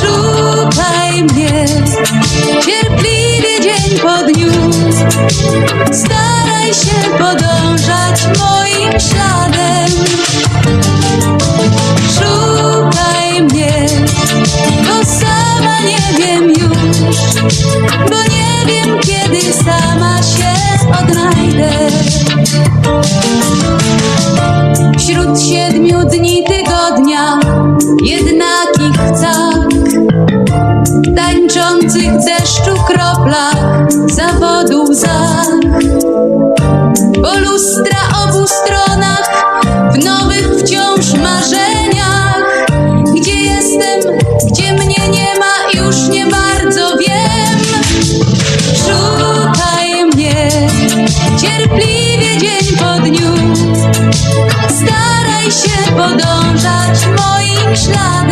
szukaj mnie, cierpliwie dzień po dniu. Staraj się podążać moim śladem. Szukaj mnie, bo sama nie wiem już, bo nie wiem kiedy sama się odnajdę. Wśród siedmiu dni tygodnia, jednego tańczących deszczu kroplach zawodu łzach. Po lustra obu stronach, w nowych wciąż marzeniach, gdzie jestem, gdzie mnie nie ma, już nie bardzo wiem. Szukaj mnie cierpliwie dzień po dniu, staraj się podążać moim śladów.